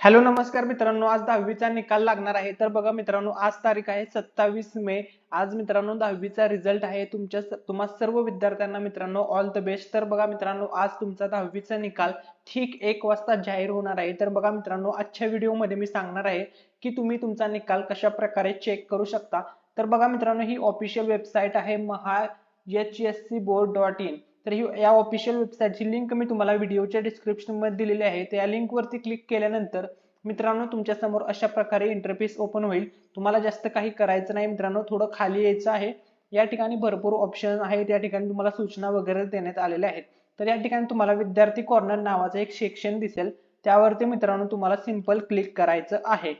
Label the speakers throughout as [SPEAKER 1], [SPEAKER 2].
[SPEAKER 1] Hello नमस्कार मित्रांनो. आज दहावीचा निकाल लागणार आहे. तर बघा मित्रांनो आज तारीख आहे सत्तावीस मे. आज मित्रांनो दहावीचा रिझल्ट आहे. तुमच्या तुम्हा सर्व विद्यार्थ्यांना मित्रांनो ऑल द बेस्ट तर बघा मित्रांनो आज तुमचा दहावीचा निकाल ठीक एक वाजता जाहीर होणार आहे. तर बघा मित्रांनो आजच्या व्हिडिओमध्ये मी सांगणार आहे की तुम्ही तुमचा निकाल कशा प्रकारे चेक करू शकता. तर बघा मित्रांनो ही ऑफिशियल वेबसाईट आहे Maha H S C board dot in तर ही या ऑफिशियल वेबसाईटची लिंक मी तुम्हाला व्हिडिओच्या डिस्क्रिप्शनमध्ये दिलेली आहे. त्या लिंकवरती क्लिक केल्यानंतर मित्रांनो तुमच्यासमोर अशा प्रकारे इंटरफेस ओपन होईल. तुम्हाला जास्त काही करायचं नाही मित्रांनो थोडं खाली यायचं आहे. या ठिकाणी भरपूर ऑप्शन आहेत. या ठिकाणी तुम्हाला सूचना वगैरे देण्यात आलेल्या आहेत. तर या ठिकाणी तुम्हाला विद्यार्थी कॉर्नर नावाचं एक सेक्शन दिसेल. त्यावरती मित्रांनो तुम्हाला सिंपल क्लिक करायचं आहे.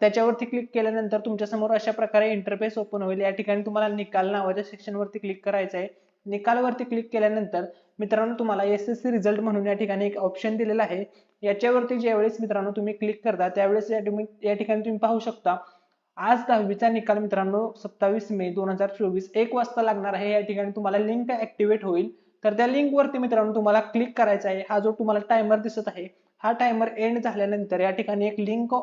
[SPEAKER 1] त्याच्यावरती क्लिक केल्यानंतर तुमच्यासमोर अशा प्रकारे इंटरफेस ओपन होईल. या ठिकाणी तुम्हाला निकाल नावाच्या सेक्शनवरती क्लिक करायचं आहे. निकालवरती क्लिक केल्यानंतर मित्रांनो तुम्हाला एस एस सी रिझल्ट म्हणून या ठिकाणी एक ऑप्शन दिलेला आहे. याच्यावरती ज्यावेळेस मित्रांनो तुम्ही क्लिक करता त्यावेळेस या ठिकाणी तुम्ही पाहू शकता आज दहावीचा निकाल मित्रांनो सत्तावीस मे दोन हजार चोवीस एक वाजता लागणार आहे. या ठिकाणी तुम्हाला लिंक ऍक्टिव्हेट होईल. तर त्या लिंकवरती मित्रांनो तुम्हाला क्लिक करायचा आहे. हा जो तुम्हाला टायमर दिसत आहे हा टायमर एंड झाल्यानंतर या ठिकाणी एक लिंक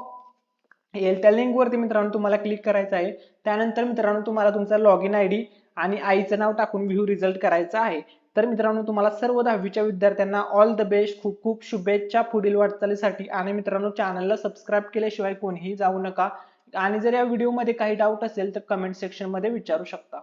[SPEAKER 1] येईल. त्या लिंकवरती मित्रांनो तुम्हाला क्लिक करायचं आहे. त्यानंतर मित्रांनो तुम्हाला तुमचा लॉग इन आय डी आणि आईचं नाव टाकून व्ह्यू रिझल्ट करायचा आहे. तर मित्रांनो तुम्हाला सर्व दहावीच्या विद्यार्थ्यांना ऑल द बेस्ट खूप खूप शुभेच्छा पुढील वाटचालीसाठी. आणि मित्रांनो चॅनलला सबस्क्राईब केल्याशिवाय कोणीही जाऊ नका. आणि जर या व्हिडिओमध्ये काही डाऊट असेल तर कमेंट सेक्शनमध्ये विचारू शकता.